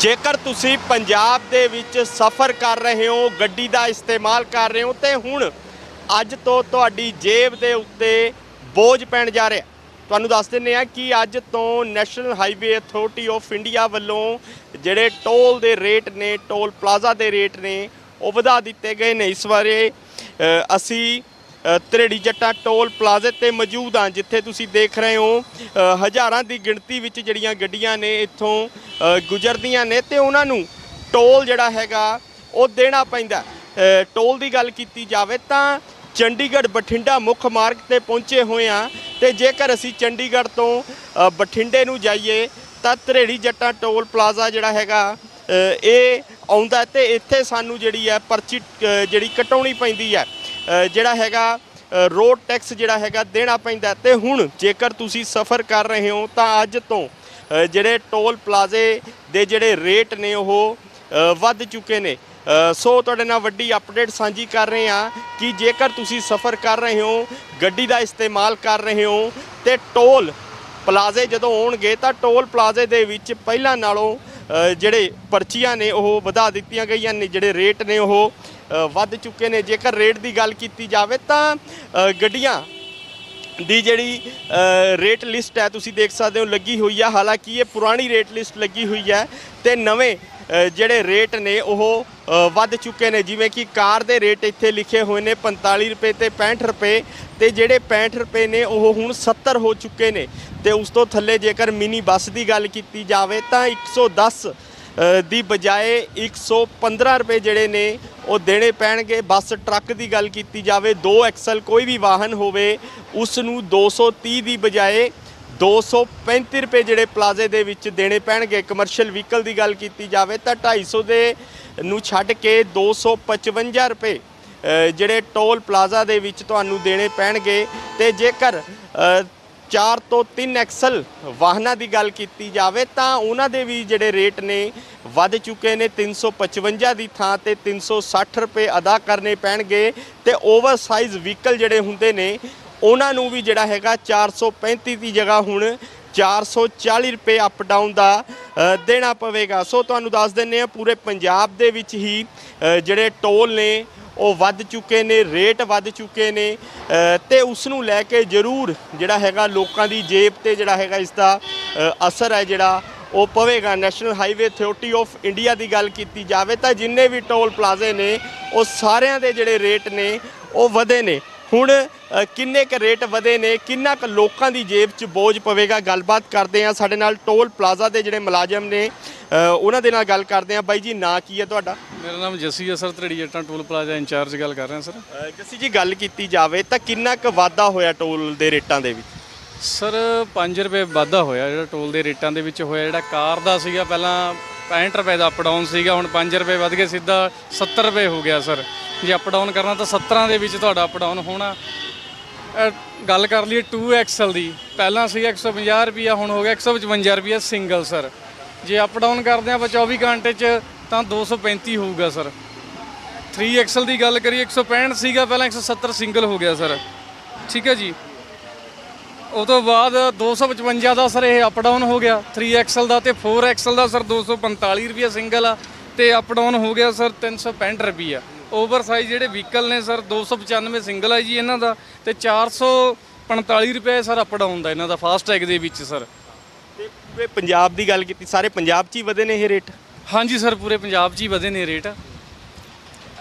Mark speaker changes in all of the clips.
Speaker 1: ਜੇਕਰ ਤੁਸੀਂ ਪੰਜਾਬ ਦੇ ਵਿੱਚ ਸਫ਼ਰ ਕਰ ਰਹੇ ਹੋ, ਗੱਡੀ ਦਾ ਇਸਤੇਮਾਲ ਕਰ ਰਹੇ ਹੋ, ਤੇ ਹੁਣ ਅੱਜ ਤੋਂ ਤੁਹਾਡੀ ਜੇਬ ਦੇ ਉੱਤੇ ਬੋਝ ਪੈਣ ਜਾ ਰਿਹਾ। ਤੁਹਾਨੂੰ ਦੱਸ ਦਿੰਨੇ ਆ ਕਿ ਅੱਜ ਤੋਂ national highway authority of India ਵੱਲੋਂ ਜਿਹੜੇ ਟੋਲ ਦੇ ਰੇਟ ਨੇ, ਟੋਲ ਪਲਾਜ਼ਾ ਦੇ ਰੇਟ ਨੇ, ਉਹ ਵਧਾ ਦਿੱਤੇ ਗਏ ਨੇ। ਇਸ ਬਾਰੇ ਅਸੀਂ ਧਰੇੜੀ ਜੱਟਾ ਟੋਲ ਪਲਾਜ਼ੇ ਤੇ ਮੌਜੂਦ ਹਾਂ ਜਿੱਥੇ ਤੁਸੀਂ ਦੇਖ ਰਹੇ ਹੋ ਹਜ਼ਾਰਾਂ ਦੀ ਗਿਣਤੀ ਵਿੱਚ ਜਿਹੜੀਆਂ ਗੱਡੀਆਂ ਨੇ ਇੱਥੋਂ ਗੁਜ਼ਰਦੀਆਂ ਨੇ ਤੇ ਉਹਨਾਂ ਨੂੰ ਟੋਲ ਜਿਹੜਾ ਹੈਗਾ, ਉਹ ਦੇਣਾ ਪੈਂਦਾ। ਟੋਲ ਦੀ ਗੱਲ ਕੀਤੀ ਜਾਵੇ ਤਾਂ ਚੰਡੀਗੜ੍ਹ ਬਠਿੰਡਾ ਮੁੱਖ ਮਾਰਗ ਤੇ ਪਹੁੰਚੇ ਹੋਏ ਆ ਤੇ ਜੇਕਰ ਅਸੀਂ ਚੰਡੀਗੜ੍ਹ ਤੋਂ ਬਠਿੰਡੇ ਨੂੰ ਜਾਈਏ, ਤਾਂ ਧਰੇੜੀ ਜੱਟਾ ਟੋਲ ਪਲਾਜ਼ਾ ਜਿਹੜਾ ਹੈਗਾ ਇਹ ਆਉਂਦਾ ਤੇ ਇੱਥੇ ਸਾਨੂੰ ਜਿਹੜੀ ਹੈ ਪਰਚੀ ਜਿਹੜੀ ਕਟਾਉਣੀ ਪੈਂਦੀ ਹੈ। ਜਿਹੜਾ ਹੈਗਾ ਰੋਡ ਟੈਕਸ ਜਿਹੜਾ ਹੈਗਾ ਦੇਣਾ ਪੈਂਦਾ ਤੇ ਹੁਣ ਜੇਕਰ ਤੁਸੀਂ ਸਫ਼ਰ ਕਰ ਰਹੇ ਹੋ, ਤਾਂ ਅੱਜ ਤੋਂ ਜਿਹੜੇ ਟੋਲ ਪਲਾਜ਼ੇ ਦੇ ਜਿਹੜੇ ਰੇਟ ਨੇ ਉਹ ਵੱਧ ਚੁੱਕੇ ਨੇ। ਸੋ ਤੁਹਾਡੇ ਨਾਲ ਵੱਡੀ ਅਪਡੇਟ ਸਾਂਝੀ ਕਰ ਰਹੇ ਹਾਂ ਕਿ ਜੇਕਰ ਤੁਸੀਂ ਸਫ਼ਰ ਕਰ ਰਹੇ ਹੋ, ਗੱਡੀ ਦਾ ਇਸਤੇਮਾਲ ਕਰ ਰਹੇ ਹੋ, ਤੇ ਟੋਲ ਪਲਾਜ਼ੇ ਜਦੋਂ ਆਉਣਗੇ, ਤਾਂ ਟੋਲ ਪਲਾਜ਼ੇ ਦੇ ਵਿੱਚ ਪਹਿਲਾਂ ਨਾਲੋਂ ਜਿਹੜੇ ਪਰਚੀਆਂ ਨੇ ਉਹ ਵਧਾ ਦਿੱਤੀਆਂ ਗਈਆਂ ਨੇ, ਜਿਹੜੇ ਰੇਟ ਨੇ ਉਹ। ਵੱਧ ਚੁੱਕੇ ਨੇ। ਜੇਕਰ ਰੇਟ ਦੀ ਗੱਲ ਕੀਤੀ ਜਾਵੇ ਤਾਂ ਗੱਡੀਆਂ ਦੀ ਜਿਹੜੀ ਰੇਟ ਲਿਸਟ ਹੈ ਤੁਸੀਂ ਦੇਖ ਸਕਦੇ ਹੋ ਲੱਗੀ ਹੋਈ ਹੈ ਹਾਲਾਂਕਿ ਇਹ ਪੁਰਾਣੀ ਰੇਟ ਲਿਸਟ ਲੱਗੀ ਹੋਈ ਹੈ ਤੇ ਨਵੇਂ ਜਿਹੜੇ ਰੇਟ ਨੇ ਉਹ ਵੱਧ ਚੁੱਕੇ ਨੇ। ਜਿਵੇਂ ਕਿ ਕਾਰ ਦੇ ਰੇਟ ਇੱਥੇ ਲਿਖੇ ਹੋਏ ਨੇ 45 ਰੁਪਏ ਤੇ 65 ਰੁਪਏ ਤੇ ਜਿਹੜੇ 65 ਰੁਪਏ ਨੇ ਉਹ ਹੁਣ 70 ਹੋ ਚੁੱਕੇ ਨੇ। ਤੇ ਉਸ ਤੋਂ ਥੱਲੇ ਜੇਕਰ ਮਿਨੀ ਬੱਸ ਦੀ ਗੱਲ ਕੀਤੀ ਜਾਵੇ ਤਾਂ 110 ਅ, ਦੀ ਬਜਾਏ 115 ਰੁਪਏ ਜਿਹੜੇ ਨੇ ਉਹ ਦੇਣੇ ਪੈਣਗੇ। ਬੱਸ, ਟਰੱਕ ਦੀ ਗੱਲ ਕੀਤੀ ਜਾਵੇ 2 ਐਕਸਲ ਕੋਈ ਵੀ ਵਾਹਨ ਹੋਵੇ, ਉਸ ਨੂੰ 230 ਦੀ ਬਜਾਏ 235 ਰੁਪਏ ਜਿਹੜੇ ਪਲਾਜ਼ੇ ਦੇ ਵਿੱਚ ਦੇਣੇ ਪੈਣਗੇ। ਕਮਰਸ਼ੀਅਲ ਵਹੀਕਲ ਦੀ ਗੱਲ ਕੀਤੀ ਜਾਵੇ ਤਾਂ 250 ਦੇ ਨੂੰ ਛੱਡ ਕੇ 255 ਰੁਪਏ ਜਿਹੜੇ ਟੋਲ ਪਲਾਜ਼ਾ ਦੇ ਵਿੱਚ ਤੁਹਾਨੂੰ ਦੇਣੇ ਪੈਣਗੇ। ਤੇ ਜੇਕਰ 4 ਤੋਂ 3 ਐਕਸਲ ਵਾਹਨਾਂ ਦੀ ਗੱਲ ਕੀਤੀ ਜਾਵੇ ਤਾਂ ਉਹਨਾਂ ਦੇ ਵੀ ਜਿਹੜੇ ਰੇਟ ਨੇ ਵੱਧ ਚੁੱਕੇ ਨੇ। 355 ਦੀ ਥਾਂ ਤੇ 360 ਰੁਪਏ ਅਦਾ ਕਰਨੇ ਪੈਣਗੇ ਤੇ ਓਵਰਸਾਈਜ਼ ਵਹੀਕਲ ਜਿਹੜੇ ਹੁੰਦੇ ਨੇ, ਉਹਨਾਂ ਨੂੰ ਵੀ ਜਿਹੜਾ ਹੈਗਾ 435 ਦੀ ਜਗ੍ਹਾ ਹੁਣ 440 ਰੁਪਏ ਅਪ ਡਾਊਨ ਦਾ ਦੇਣਾ ਪਵੇਗਾ। ਸੋ ਤੁਹਾਨੂੰ ਦੱਸ ਦਿੰਨੇ ਆ ਪੂਰੇ ਪੰਜਾਬ ਦੇ ਵਿੱਚ ਹੀ ਜਿਹੜੇ ਟੋਲ ਨੇ ਉਹ ਵੱਧ ਚੁੱਕੇ ਨੇ ਰੇਟ ਵੱਧ ਚੁੱਕੇ ਨੇ ਅ, ਤੇ ਉਸ ਨੂੰ ਲੈ ਕੇ ਜ਼ਰੂਰ ਜਿਹੜਾ ਹੈਗਾ ਲੋਕਾਂ ਦੀ ਜੇਬ ਤੇ ਜਿਹੜਾ ਹੈਗਾ ਇਸ ਦਾ ਅਸਰ ਹੈ ਜਿਹੜਾ ਉਹ ਪਵੇਗਾ। National highway authority of India ਦੀ ਗੱਲ ਕੀਤੀ ਜਾਵੇ ਤਾਂ ਜਿੰਨੇ ਵੀ ਟੋਲ ਪਲਾਜ਼ੇ ਨੇ ਉਹ ਸਾਰਿਆਂ ਦੇ ਜਿਹੜੇ ਰੇਟ ਨੇ ਉਹ ਵਧੇ ਨੇ। ਹੁਣ ਕਿੰਨੇ ਕ ਰੇਟ ਵਧੇ ਨੇ ਕਿੰਨਾ ਕ ਲੋਕਾਂ ਦੀ ਜੇਬ 'ਚ ਬੋਝ ਪਵੇਗਾ? ਗੱਲਬਾਤ ਕਰਦੇ ਆ ਸਾਡੇ ਨਾਲ ਟੋਲ ਪਲਾਜ਼ਾ ਦੇ ਜਿਹੜੇ ਮੁਲਾਜ਼ਮ ਨੇ ਉਹਨਾਂ ਦੇ ਨਾਲ ਗੱਲ ਕਰਦੇ ਆ ਬਾਈ ਜੀ ਨਾਂ ਕੀ ਹੈ ਤੁਹਾਡਾ?
Speaker 2: ਮੇਰਾ ਨਾਮ ਜੱਸੀ ਹੈ ਸਰ ਧਰੜੀ ਜੱਟਾਂ ਟੋਲ ਪਲਾਜ਼ਾ ਇੰਚਾਰਜ ਗੱਲ ਕਰ ਰਿਹਾ ਸਰ।
Speaker 1: ਜੱਸੀ ਜੀ ਗੱਲ ਕੀਤੀ ਜਾਵੇ ਤਾਂ ਕਿੰਨਾ ਕ ਵਾਧਾ ਹੋਇਆ ਟੋਲ ਦੇ ਰੇਟਾਂ ਦੇ ਵਿੱਚ?
Speaker 2: ਸਰ 5 ਰੁਪਏ ਵਾਧਾ ਹੋਇਆ ਜਿਹੜਾ ਟੋਲ ਦੇ ਰੇਟਾਂ ਦੇ ਵਿੱਚ ਹੋਇਆ। ਜਿਹੜਾ ਕਾਰ ਦਾ ਸੀਗਾ ਪਹਿਲਾਂ 65 ਰੁਪਏ ਦਾ ਅਪ ਡਾਊਨ ਸੀਗਾ ਹੁਣ 5 ਰੁਪਏ ਵੱਧ ਕੇ ਸਿੱਧਾ 70 ਰੁਪਏ ਹੋ ਗਿਆ ਸਰ। ਜੇ ਅਪ ਡਾਊਨ ਕਰਨਾ ਤਾਂ 17 ਦੇ ਵਿੱਚ ਤੁਹਾਡਾ ਅਪ ਡਾਊਨ ਹੋਣਾ। ਗੱਲ ਕਰ ਲਈਏ 2XL ਦੀ। ਪਹਿਲਾਂ ਸੀਗਾ 150 ਰੁਪਿਆ ਹੁਣ ਹੋ ਗਿਆ 155 ਰੁਪਿਆ ਸਿੰਗਲ ਸਰ ਜੇ ਅਪ ਡਾਊਨ ਕਰਦੇ ਆਪਾਂ 24 ਘੰਟੇ 'ਚ, ਤਾਂ 235 ਹੋਊਗਾ ਸਰ 3XL ਦੀ ਗੱਲ ਕਰੀਏ 165 ਸੀਗਾ, ਪਹਿਲਾਂ 170 ਸਿੰਗਲ ਹੋ ਗਿਆ ਸਰ ਠੀਕ ਹੈ ਜੀ? ਉਹ ਤੋਂ ਬਾਅਦ 255 ਦਾ ਸਰ ਇਹ ਅਪ ਡਾਊਨ ਹੋ ਗਿਆ। 3XL ਦਾ ਤੇ 4XL ਦਾ ਸਰ 245 ਰੁਪਏ ਸਿੰਗਲ ਆ। ਤੇ ਅਪ ਡਾਊਨ ਹੋ ਗਿਆ ਸਰ 365 ਰੁਪਏ ਓਵਰ ਸਾਈਜ਼ ਜਿਹੜੇ ਵਹੀਕਲ ਨੇ ਸਰ 295 ਸਿੰਗਲ ਆ ਜੀ ਇਹਨਾਂ ਦਾ ਤੇ 445 ਰੁਪਏ ਸਰ ਅਪ ਡਾਊਨ ਦਾ ਇਹਨਾਂ ਦਾ ਫਾਸਟ ਟੈਗ ਦੇ ਵਿੱਚ ਸਰ।
Speaker 1: ਤੇ ਪੂਰੇ ਪੰਜਾਬ ਦੀ ਗੱਲ ਕੀਤੀ ਸਾਰੇ ਪੰਜਾਬ 'ਚ ਹੀ ਵਧੇ ਨੇ ਇਹ ਰੇਟ?
Speaker 2: ਹਾਂਜੀ ਸਰ ਪੂਰੇ ਪੰਜਾਬ 'ਚ ਹੀ ਵਧੇ ਨੇ ਰੇਟ।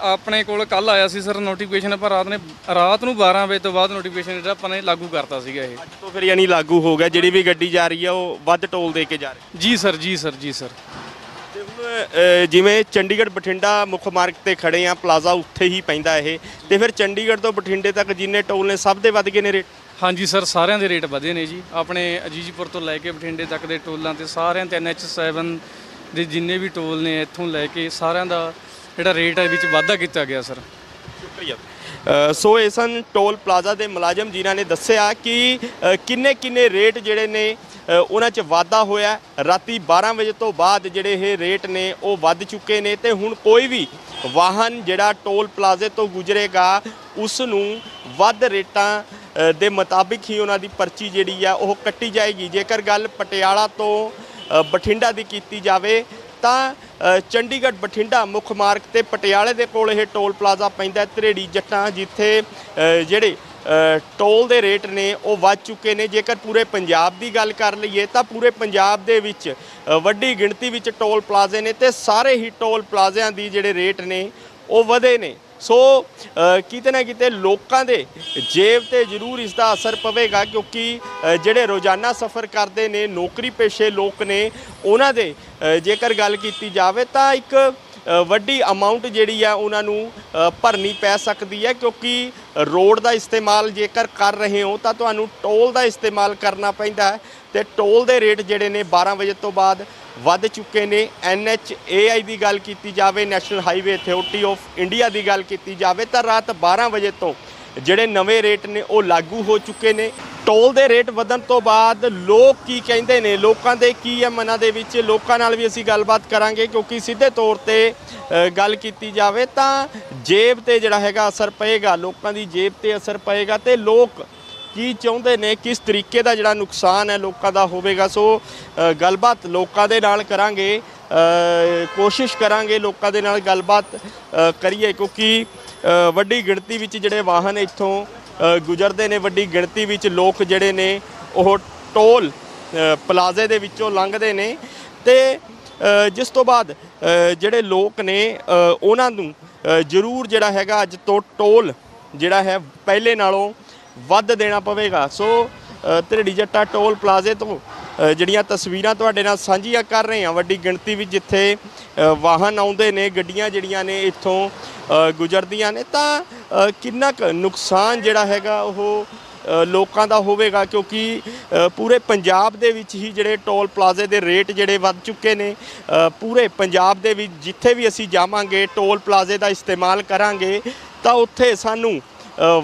Speaker 2: ਆਪਣੇ ਕੋਲ ਕੱਲ ਆਇਆ ਸੀ ਸਰ ਨੋਟੀਫਿਕੇਸ਼ਨ ਆਪਾਂ ਰਾਤ ਨੇ ਰਾਤ ਨੂੰ 12 ਵਜੇ ਤੋਂ ਬਾਅਦ ਨੋਟੀਫਿਕੇਸ਼ਨ ਜਿਹੜਾ ਆਪਾਂ ਨੇ ਲਾਗੂ ਕਰਤਾ ਸੀਗਾ ਇਹ।
Speaker 1: ਅੱਜ ਤੋਂ ਫਿਰ ਯਾਨੀ ਲਾਗੂ ਹੋ ਗਿਆ ਜਿਹੜੀ ਵੀ ਗੱਡੀ ਜਾ ਰਹੀ ਹੈ ਉਹ ਵੱਧ ਟੋਲ ਦੇ ਕੇ ਜਾ ਰਹੀ।
Speaker 2: ਜੀ ਸਰ ਜੀ ਸਰ ਜੀ ਸਰ।
Speaker 1: ਜਿਵੇਂ ਚੰਡੀਗੜ੍ਹ ਬਠਿੰਡਾ ਮੁੱਖ ਮਾਰਗ ਤੇ ਖੜੇ ਆ ਪਲਾਜ਼ਾ ਉੱਥੇ ਹੀ ਪੈਂਦਾ ਇਹ। ਤੇ ਫਿਰ ਚੰਡੀਗੜ੍ਹ ਤੋਂ ਬਠਿੰਡੇ ਤੱਕ ਜਿੰਨੇ ਟੋਲ ਨੇ ਸਭ ਦੇ ਵੱਧ ਗਏ ਨੇ ਰੇਟ?
Speaker 2: ਹਾਂਜੀ ਸਰ ਸਾਰਿਆਂ ਦੇ ਰੇਟ ਵਧੇ ਨੇ ਜੀ। ਆਪਣੇ ਅਜੀਜਪੁਰ ਤੋਂ ਲੈ ਕੇ ਬਠਿੰਡੇ ਤੱਕ ਦੇ ਟੋਲਾਂ ਤੇ ਸਾਰਿਆਂ ਤੇ NH7 ਦੇ ਜਿੰਨੇ ਵੀ ਟੋਲ ਨੇ ਇੱਥੋਂ ਲੈ ਕੇ ਸਾਰਿਆਂ ਦਾ ਜਿਹੜਾ ਰੇਟ ਹੈ ਵਿੱਚ ਵਾਧਾ ਕੀਤਾ ਗਿਆ ਸਰ।
Speaker 1: ਸ਼ੁਕਰੀਆ। ਸੋ ਇਹ ਸਨ ਟੋਲ ਪਲਾਜ਼ਾ ਦੇ ਮੁਲਾਜ਼ਮ ਜਿਨ੍ਹਾਂ ਨੇ ਦੱਸਿਆ ਕਿ ਕਿੰਨੇ ਕਿੰਨੇ ਰੇਟ ਜਿਹੜੇ ਨੇ ਉਹਨਾਂ 'ਚ ਵਾਧਾ ਹੋਇਆ ਰਾਤੀ 12 ਵਜੇ ਤੋਂ ਬਾਅਦ ਜਿਹੜੇ ਇਹ ਰੇਟ ਨੇ, ਉਹ ਵੱਧ ਚੁੱਕੇ ਨੇ ਤੇ ਹੁਣ ਕੋਈ ਵੀ ਵਾਹਨ ਜਿਹੜਾ ਟੋਲ ਪਲਾਜ਼ੇ ਤੋਂ ਗੁਜ਼ਰੇਗਾ ਉਸ ਨੂੰ ਵੱਧ ਰੇਟਾਂ ਦੇ ਮੁਤਾਬਿਕ ਹੀ ਉਹਨਾਂ ਦੀ ਪਰਚੀ ਜਿਹੜੀ ਆ, ਉਹ ਕੱਟੀ ਜਾਏਗੀ। ਜੇਕਰ ਗੱਲ ਪਟਿਆਲਾ ਤੋਂ ਬਠਿੰਡਾ ਦੀ ਕੀਤੀ ਜਾਵੇ, ਤਾਂ ਚੰਡੀਗੜ੍ਹ ਬਠਿੰਡਾ ਮੁੱਖ ਮਾਰਗ ਤੇ ਪਟਿਆਲੇ ਦੇ ਕੋਲ ਇਹ ਟੋਲ ਪਲਾਜ਼ਾ ਪੈਂਦਾ ਹੈ, ਧਰੇੜੀ ਜੱਟਾਂ, ਜਿੱਥੇ ਜਿਹੜੇ ਟੋਲ ਦੇ ਰੇਟ ਨੇ, ਉਹ ਵੱਧ ਚੁੱਕੇ ਨੇ। ਜੇਕਰ ਪੂਰੇ ਪੰਜਾਬ ਦੀ ਗੱਲ ਕਰ ਲਈਏ, ਤਾਂ ਪੂਰੇ ਪੰਜਾਬ ਦੇ ਵਿੱਚ ਵੱਡੀ ਗਿਣਤੀ ਵਿੱਚ ਟੋਲ ਪਲਾਜ਼ੇ ਨੇ ਤੇ ਸਾਰੇ ਹੀ ਟੋਲ ਪਲਾਜ਼ਿਆਂ ਦੀ ਜਿਹੜੇ ਰੇਟ ਨੇ, ਉਹ ਵਧੇ ਨੇ। ਸੋ ਕਿਤੇ ਨਾ ਕਿਤੇ ਲੋਕਾਂ ਦੇ ਜੇਬ ਤੇ ਜ਼ਰੂਰ ਇਸ ਦਾ ਅਸਰ ਪਵੇਗਾ, ਕਿਉਂਕਿ ਜਿਹੜੇ ਰੋਜ਼ਾਨਾ ਸਫ਼ਰ ਕਰਦੇ ਨੇ, ਨੌਕਰੀ ਪੇਸ਼ੇ ਲੋਕ ਨੇ, ਉਹਨਾਂ ਦੇ ਜੇਕਰ ਗੱਲ ਕੀਤੀ ਜਾਵੇ, ਤਾਂ ਇੱਕ ਵੱਡੀ ਅਮਾਉਂਟ ਜਿਹੜੀ ਆ ਉਹਨਾਂ ਨੂੰ ਭਰਨੀ ਪੈ ਸਕਦੀ ਹੈ, ਕਿਉਂਕਿ ਰੋਡ ਦਾ ਇਸਤੇਮਾਲ ਜੇਕਰ ਕਰ ਰਹੇ ਹੋ ਤਾਂ ਤੁਹਾਨੂੰ ਟੋਲ ਦਾ ਇਸਤੇਮਾਲ ਕਰਨਾ ਪੈਂਦਾ ਹੈ ਤੇ ਟੋਲ ਦੇ ਰੇਟ ਜਿਹੜੇ ਨੇ 12 ਵਜੇ ਤੋਂ ਬਾਅਦ ਵੱਧ ਚੁੱਕੇ ਨੇ। NHAI ਦੀ ਗੱਲ ਕੀਤੀ ਜਾਵੇ national highway authority of India ਦੀ ਗੱਲ ਕੀਤੀ ਜਾਵੇ ਤਾਂ ਰਾਤ 12 ਵਜੇ ਤੋਂ ਜਿਹੜੇ ਨਵੇਂ ਰੇਟ ਨੇ ਉਹ ਲਾਗੂ ਹੋ ਚੁੱਕੇ ਨੇ। ਟੋਲ ਦੇ ਰੇਟ ਵਧਣ ਤੋਂ ਬਾਅਦ ਲੋਕ ਕੀ ਕਹਿੰਦੇ ਨੇ? ਲੋਕਾਂ ਦੇ ਕੀ ਹੈ ਮਨਾਂ ਦੇ ਵਿੱਚ? ਲੋਕਾਂ ਨਾਲ ਵੀ ਅਸੀਂ ਗੱਲਬਾਤ ਕਰਾਂਗੇ ਕਿਉਂਕਿ ਸਿੱਧੇ ਤੌਰ ਤੇ ਗੱਲ ਕੀਤੀ ਜਾਵੇ ਤਾਂ ਜੇਬ ਤੇ ਜਿਹੜਾ ਹੈਗਾ ਅਸਰ ਪਏਗਾ। ਲੋਕਾਂ ਦੀ ਜੇਬ ਤੇ ਅਸਰ ਪਏਗਾ ਤੇ ਲੋਕ ਕੀ ਚਾਹੁੰਦੇ ਨੇ? ਕਿਸ ਤਰੀਕੇ ਦਾ ਜਿਹੜਾ ਨੁਕਸਾਨ ਹੈ ਲੋਕਾਂ ਦਾ ਹੋਵੇਗਾ? ਸੋ ਗੱਲਬਾਤ ਲੋਕਾਂ ਦੇ ਨਾਲ ਕਰਾਂਗੇ। ਕੋਸ਼ਿਸ਼ ਕਰਾਂਗੇ ਲੋਕਾਂ ਦੇ ਨਾਲ ਗੱਲਬਾਤ ਕਰੀਏ ਕਿਉਂਕਿ ਵੱਡੀ ਗਿਣਤੀ ਵਿੱਚ ਜਿਹੜੇ ਵਾਹਨ ਇੱਥੋਂ ਗੁਜ਼ਰਦੇ ਨੇ ਵੱਡੀ ਗਿਣਤੀ ਵਿੱਚ ਲੋਕ ਜਿਹੜੇ ਨੇ ਉਹ ਟੋਲ ਪਲਾਜ਼ੇ ਦੇ ਵਿੱਚੋਂ ਲੰਘਦੇ ਨੇ ਤੇ ਜਿਸ ਤੋਂ ਬਾਅਦ ਜਿਹੜੇ ਲੋਕ ਨੇ ਉਹਨਾਂ ਨੂੰ ਜ਼ਰੂਰ ਜਿਹੜਾ ਹੈਗਾ ਅੱਜ ਤੋਂ ਟੋਲ ਜਿਹੜਾ ਹੈ ਪਹਿਲੇ ਨਾਲੋਂ ਵੱਧ ਦੇਣਾ ਪਵੇਗਾ। ਸੋ ਅ, ਜੱਟਾ ਟੋਲ ਪਲਾਜ਼ੇ ਤੋਂ ਜਿਹੜੀਆਂ ਤਸਵੀਰਾਂ ਤੁਹਾਡੇ ਨਾਲ ਸਾਂਝੀਆਂ ਕਰ ਰਹੇ ਹਾਂ ਵੱਡੀ ਗਿਣਤੀ ਵਿੱਚ ਜਿੱਥੇ ਵਾਹਨ ਆਉਂਦੇ ਨੇ ਗੱਡੀਆਂ ਜਿਹੜੀਆਂ ਨੇ ਇੱਥੋਂ ਗੁਜ਼ਰਦੀਆਂ ਨੇ, ਤਾਂ ਕਿੰਨਾ ਕੁ ਨੁਕਸਾਨ ਜਿਹੜਾ ਹੈਗਾ ਉਹ ਲੋਕਾਂ ਦਾ ਹੋਵੇਗਾ? ਕਿਉਂਕਿ ਪੂਰੇ ਪੰਜਾਬ ਦੇ ਵਿੱਚ ਹੀ ਜਿਹੜੇ ਟੋਲ ਪਲਾਜ਼ੇ ਦੇ ਰੇਟ ਜਿਹੜੇ ਵੱਧ ਚੁੱਕੇ ਨੇ ਪੂਰੇ ਪੰਜਾਬ ਦੇ ਵਿੱਚ ਜਿੱਥੇ ਵੀ ਅਸੀਂ ਜਾਵਾਂਗੇ, ਟੋਲ ਪਲਾਜ਼ੇ ਦਾ ਇਸਤੇਮਾਲ ਕਰਾਂਗੇ, ਤਾਂ ਉੱਥੇ ਸਾਨੂੰ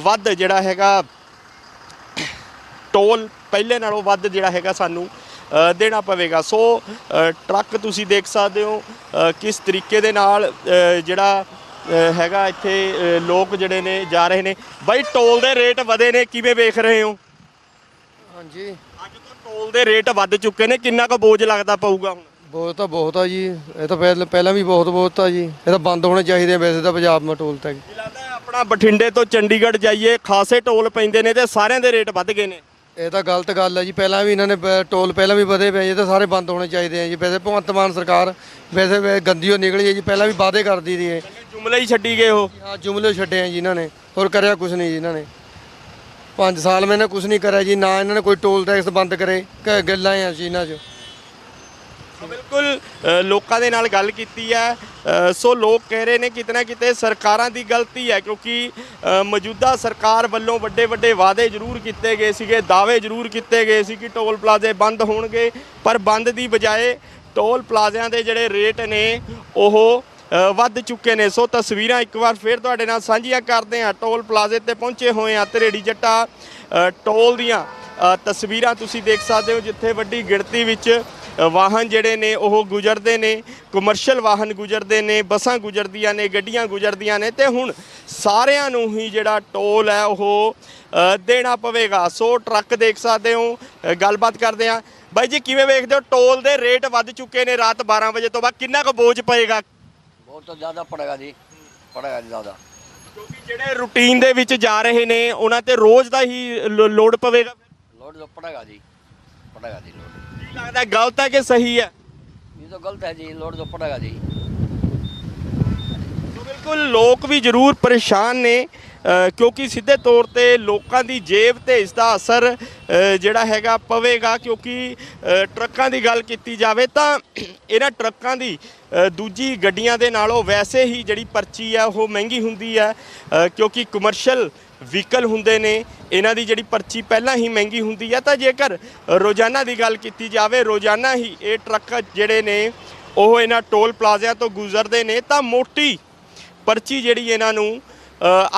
Speaker 1: ਵੱਧ ਜਿਹੜਾ ਹੈਗਾ, ਟੋਲ ਪਹਿਲੇ ਨਾਲੋਂ ਵੱਧ ਜਿਹੜਾ ਹੈਗਾ ਸਾਨੂੰ ਦੇਣਾ ਪਵੇਗਾ। ਸੋ ਟਰੱਕ ਤੁਸੀਂ ਦੇਖ ਸਕਦੇ ਹੋ ਕਿਸ ਤਰੀਕੇ ਦੇ ਨਾਲ ਜਿਹੜਾ ਹੈਗਾ ਇੱਥੇ ਲੋਕ ਜਿਹੜੇ ਨੇ ਜਾ ਰਹੇ ਨੇ। ਬਾਈ ਟੋਲ ਦੇ ਰੇਟ ਵਧੇ ਨੇ ਕਿਵੇਂ ਵੇਖ ਰਹੇ ਹੋ?
Speaker 3: ਹਾਂਜੀ।
Speaker 1: ਅੱਜ ਤੋਂ ਟੋਲ ਦੇ ਰੇਟ ਵੱਧ ਚੁੱਕੇ ਨੇ ਕਿੰਨਾ ਕੁ ਬੋਝ ਲੱਗਦਾ ਪਊਗਾ ਹੁਣ?
Speaker 3: ਬਹੁਤ ਤਾਂ ਬਹੁਤ ਆ ਜੀ। ਇਹ ਤਾਂ ਪਹਿਲਾਂ ਪਹਿਲਾਂ ਵੀ ਬਹੁਤ ਬਹੁਤ ਆ ਜੀ। ਇਹ ਤਾਂ ਬੰਦ ਹੋਣੇ ਚਾਹੀਦੇ ਆ ਵੈਸੇ ਤਾਂ ਪੰਜਾਬ ਮਾ ਟੋਲ
Speaker 1: ਕੀ ਲੱਗਦਾ ਹੈ ਆਪਣਾ ਬਠਿੰਡੇ ਤੋਂ ਚੰਡੀਗੜ੍ਹ ਜਾਈਏ ਖਾਸੇ ਟੋਲ ਪੈਂਦੇ ਨੇ ਤੇ ਸਾਰਿਆਂ ਦੇ ਰੇਟ ਵੱਧ ਗਏ ਨੇ?
Speaker 3: ਇਹ ਤਾਂ ਗਲਤ ਗੱਲ ਹੈ ਜੀ। ਪਹਿਲਾਂ ਵੀ ਇਹਨਾਂ ਨੇ ਬ- ਟੋਲ ਪਹਿਲਾਂ ਵੀ ਵਧੇ ਪਏ ਇਹ ਤਾਂ ਸਾਰੇ ਬੰਦ ਹੋਣੇ ਚਾਹੀਦੇ ਆ ਜੀ। ਵੈਸੇ ਭਗਵੰਤ ਮਾਨ ਸਰਕਾਰ ਵੈਸੇ ਵੈ- ਗੰਦੀਓ ਨਿਕਲੀ ਹੈ ਜੀ। ਪਹਿਲਾਂ ਵੀ ਵਾਅਦੇ ਕਰਦੀ ਰਹੀ ਹੈ
Speaker 1: ਜੁਮਲੇ ਹੀ ਛੱਡੀ ਗਏ ਉਹ।
Speaker 3: ਹਾਂ ਜੁਮਲੇ ਛੱਡੇ ਆ ਜੀ ਇਹਨਾਂ ਨੇ। ਹੋਰ ਕਰਿਆ ਕੁਝ ਨਹੀਂ ਜੀ ਇਹਨਾਂ ਨੇ। 5 ਸਾਲ ਮੈਨੇ ਕੁਝ ਨਹੀਂ ਕਰਿਆ ਜੀ ਨਾ ਇਹਨਾਂ ਨੇ ਕੋਈ ਟੋਲ ਟੈਕਸ ਬੰਦ ਕਰੇ। ਕ- ਗੱਲਾਂ ਆ ਜੀ ਇਹਨਾਂ 'ਚ।
Speaker 1: ਬਿਲਕੁਲ ਅ, ਲੋਕਾਂ ਦੇ ਨਾਲ ਗੱਲ ਕੀਤੀ ਹੈ। ਅ, ਸੋ ਲੋਕ ਕਹਿ ਰਹੇ ਨੇ ਕਿਤੇ ਨਾ ਕਿਤੇ ਸਰਕਾਰਾਂ ਦੀ ਗਲਤੀ ਹੈ ਕਿਉਂਕਿ ਅ, ਮੌਜੂਦਾ ਸਰਕਾਰ ਵੱਲੋਂ ਵੱਡੇ ਵੱਡੇ ਵਾਅਦੇ ਜ਼ਰੂਰ ਕੀਤੇ ਗਏ ਸੀਗੇ ਦਾਅਵੇ ਜ਼ਰੂਰ ਕੀਤੇ ਗਏ ਸੀ ਕਿ ਟੋਲ ਪਲਾਜ਼ੇ ਬੰਦ ਹੋਣਗੇ। ਪਰ ਬੰਦ ਦੀ ਬਜਾਏ ਟੋਲ ਪਲਾਜ਼ਿਆਂ ਦੇ ਜਿਹੜੇ ਰੇਟ ਨੇ ਉਹ ਵੱਧ ਚੁੱਕੇ ਨੇ। ਸੋ ਤਸਵੀਰਾਂ ਇੱਕ ਵਾਰ ਫੇਰ ਤੁਹਾਡੇ ਨਾਲ ਸਾਂਝੀਆਂ ਕਰਦੇ ਹਾਂ। ਟੋਲ ਪਲਾਜ਼ੇ ਤੇ ਪਹੁੰਚੇ ਹੋਏ ਹਾਂ ਧਰੇੜੀ ਜੱਟਾ ਟੋਲ ਦੀਆਂ ਤਸਵੀਰਾਂ ਤੁਸੀਂ ਦੇਖ ਸਕਦੇ ਹੋ, ਜਿੱਥੇ ਵੱਡੀ ਗਿਣਤੀ ਵਿੱਚ ਵਾਹਨ ਜਿਹੜੇ ਨੇ, ਉਹ ਗੁਜ਼ਰਦੇ ਨੇ। ਕਮਰਸ਼ੀਅਲ ਵਾਹਨ ਗੁਜ਼ਰਦੇ ਨੇ, ਬੱਸਾਂ ਗੁਜ਼ਰਦੀਆਂ ਨੇ, ਗੱਡੀਆਂ ਗੁਜ਼ਰਦੀਆਂ ਨੇ ਤੇ ਹੁਣ ਸਾਰਿਆਂ ਨੂੰ ਹੀ ਜਿਹੜਾ ਟੋਲ ਹੈ, ਉਹ ਦੇਣਾ ਪਵੇਗਾ। ਸੋ ਟਰੱਕ ਦੇਖ ਸਕਦੇ ਹੋ ਗੱਲਬਾਤ ਕਰਦੇ ਆ ਬਾਈ ਜੀ, ਕਿਵੇਂ ਵੇਖਦੇ ਹੋ? ਟੋਲ ਦੇ ਰੇਟ ਵੱਧ ਚੁੱਕੇ ਨੇ ਰਾਤ 12 ਵਜੇ ਤੋਂ ਬਾਅਦ। ਕਿੰਨਾ ਕੁ ਬੋਝ ਪਏਗਾ?
Speaker 4: ਬਹੁਤ ਜ਼ਿਆਦਾ ਪੜੇਗਾ ਜੀ ਪੜੇਗਾ ਜ਼ਿਆਦਾ।
Speaker 1: ਕਿਉਂਕਿ ਜਿਹੜੇ ਰੂਟੀਨ ਦੇ ਵਿੱਚ ਜਾ ਰਹੇ ਨੇ ਉਹਨਾਂ ਤੇ ਰੋਜ਼ ਦਾ ਹੀ ਲੋਡ ਪਵੇਗਾ
Speaker 4: ਲੋਡ ਪੜੇਗਾ ਜੀ ਪੜੇਗਾ ਜੀ
Speaker 1: ਲੋਡ। ਲੱਗਦਾ ਗਲਤ ਹੈ ਕਿ ਸਹੀ ਹੈ?
Speaker 4: ਇਹ ਤਾਂ ਗਲਤ ਹੈ ਜੀ ਲੋਡ ਪੜੇਗਾ
Speaker 1: ਜੀ। ਬਿਲਕੁਲ ਲੋਕ ਵੀ ਜ਼ਰੂਰ ਪਰੇਸ਼ਾਨ ਨੇ। ਕਿਉਂਕਿ ਸਿੱਧੇ ਤੌਰ ਤੇ ਲੋਕਾਂ ਦੀ ਜੇਬ ਤੇ ਇਸ ਦਾ ਅਸਰ ਜਿਹੜਾ ਹੈਗਾ ਪਵੇਗਾ ਕਿਉਂਕਿ ਟਰੱਕਾਂ ਦੀ ਗੱਲ ਕੀਤੀ ਜਾਵੇ ਤਾਂ ਇਹਨਾਂ ਟਰੱਕਾਂ ਦੀ ਦੂਜੀ ਗੱਡੀਆਂ ਦੇ ਨਾਲੋਂ ਵੈਸੇ ਹੀ ਜਿਹੜੀ ਪਰਚੀ ਹੈ ਉਹ ਮਹਿੰਗੀ ਹੁੰਦੀ ਹੈ ਕਿਉਂਕਿ ਕਮਰਸ਼ੀਅਲ ਵਹੀਕਲ ਹੁੰਦੇ ਨੇ, ਇਹਨਾਂ ਦੀ ਜਿਹੜੀ ਪਰਚੀ ਪਹਿਲਾਂ ਹੀ ਮਹਿੰਗੀ ਹੁੰਦੀ ਹੈ ਤਾਂ ਜੇਕਰ ਰੋਜ਼ਾਨਾ ਦੀ ਗੱਲ ਕੀਤੀ ਜਾਵੇ, ਰੋਜ਼ਾਨਾ ਹੀ ਇਹ ਟਰੱਕ ਜਿਹੜੇ ਨੇ, ਉਹ ਇਹਨਾਂ ਟੋਲ ਪਲਾਜ਼ਿਆਂ ਤੋਂ ਗੁਜ਼ਰਦੇ ਨੇ, ਤਾਂ ਮੋਟੀ ਪਰਚੀ ਜਿਹੜੀ ਇਹਨਾਂ ਨੂੰ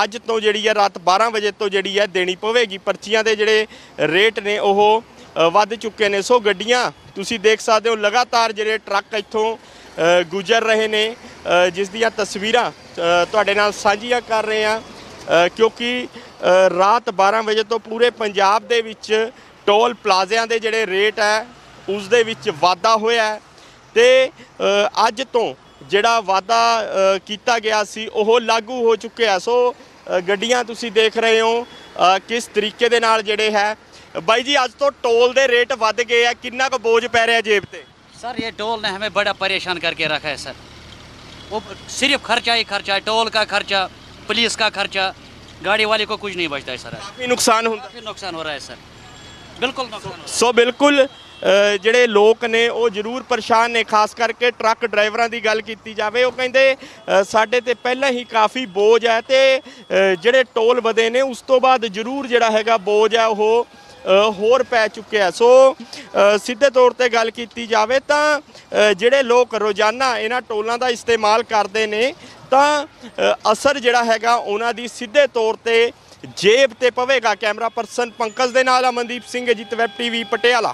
Speaker 1: ਅੱਜ ਤੋਂ ਜਿਹੜੀ ਹੈ ਰਾਤ 12 ਵਜੇ ਤੋਂ ਜਿਹੜੀ ਹੈ ਦੇਣੀ ਪਵੇਗੀ। ਪਰਚੀਆਂ ਦੇ ਜਿਹੜੇ ਰੇਟ ਨੇ ਉਹ ਵੱਧ ਚੁੱਕੇ ਨੇ। ਸੋ ਗੱਡੀਆਂ ਤੁਸੀਂ ਦੇਖ ਸਕਦੇ ਹੋ, ਲਗਾਤਾਰ ਜਿਹੜੇ ਟਰੱਕ ਇੱਥੋਂ ਗੁਜ਼ਰ ਰਹੇ ਨੇ। ਜਿਸ ਦੀਆਂ ਤਸਵੀਰਾਂ ਤੁਹਾਡੇ ਨਾਲ ਸਾਂਝੀਆਂ ਕਰ ਰਹੇ ਹਾਂ। ਕਿਉਂਕਿ ਰਾਤ 12 ਵਜੇ ਤੋਂ ਪੂਰੇ ਪੰਜਾਬ ਦੇ ਵਿੱਚ ਟੋਲ ਪਲਾਜ਼ਿਆਂ ਦੇ ਜਿਹੜੇ ਰੇਟ ਹੈ, ਉਸ ਦੇ ਵਿੱਚ ਵਾਧਾ ਹੋਇਆ ਹੈ। ਤੇ ਅੱਜ ਤੋਂ ਜਿਹੜਾ ਵਾਅਦਾ ਅ, ਕੀਤਾ ਗਿਆ ਸੀ ਉਹ ਲਾਗੂ ਹੋ ਚੁੱਕਿਆ ਸੋ ਅ, ਗੱਡੀਆਂ ਤੁਸੀਂ ਦੇਖ ਰਹੇ ਹੋ ਅ, ਕਿਸ ਤਰੀਕੇ ਦੇ ਨਾਲ ਜਿਹੜੇ ਹੈ ਬਾਈ ਜੀ ਅੱਜ ਤੋਂ ਟੋਲ ਦੇ ਰੇਟ ਵੱਧ ਗਏ ਆ ਕਿੰਨਾ ਕੁ ਬੋਝ ਪੈ ਰਿਹਾ ਜੇਬ ਤੇ
Speaker 5: सर ये टोल ने हमें बड़ा परेशान करके रखा है सर वो सिर्फ खर्चा ही खर्चा है टोल का खर्चा पुलिस का खर्चा गाड़ी वाले को कुछ नहीं बचता है सर
Speaker 1: ਕਾਫੀ ਨੁਕਸਾਨ ਹੁੰਦਾ
Speaker 5: काफी नुकसान हो रहा है सर ਬਿਲਕੁਲ
Speaker 1: ਸੋ ਬਿਲਕੁਲ ਜਿਹੜੇ ਲੋਕ ਨੇ, ਉਹ ਜ਼ਰੂਰ ਪਰੇਸ਼ਾਨ ਨੇ, ਖਾਸ ਕਰਕੇ ਟਰੱਕ ਡਰਾਈਵਰਾਂ ਦੀ ਗੱਲ ਕੀਤੀ ਜਾਵੇ। ਉਹ ਕਹਿੰਦੇ ਸਾਡੇ ਤੇ ਪਹਿਲਾਂ ਹੀ ਕਾਫੀ ਬੋਝ ਹੈ ਤੇ ਜਿਹੜੇ ਟੋਲ ਵਧੇ ਨੇ, ਉਸ ਤੋਂ ਬਾਅਦ ਜ਼ਰੂਰ ਜਿਹੜਾ ਹੈਗਾ ਬੋਝ ਹੈ, ਉਹ ਹੋਰ ਪੈ ਚੁੱਕਿਆ ਸੋ ਸਿੱਧੇ ਤੌਰ ਤੇ ਗੱਲ ਕੀਤੀ ਜਾਵੇ ਤਾਂ ਜਿਹੜੇ ਲੋਕ ਰੋਜ਼ਾਨਾ ਇਹਨਾਂ ਟੋਲਾਂ ਦਾ ਇਸਤੇਮਾਲ ਕਰਦੇ ਨੇ, ਤਾਂ ਅਸਰ ਜਿਹੜਾ ਹੈਗਾ ਉਹਨਾਂ ਦੀ ਸਿੱਧੇ ਤੌਰ ਤੇ ਜੇਬ ਤੇ ਪਵੇਗਾ ਕੈਮਰਾ ਪਰਸਨ ਪੰਕਜ ਦੇ ਨਾਲ ਅਮਨਦੀਪ ਸਿੰਘ ਅਜੀਤ ਵੈਬ ਟੀਵੀ ਪਟਿਆਲਾ।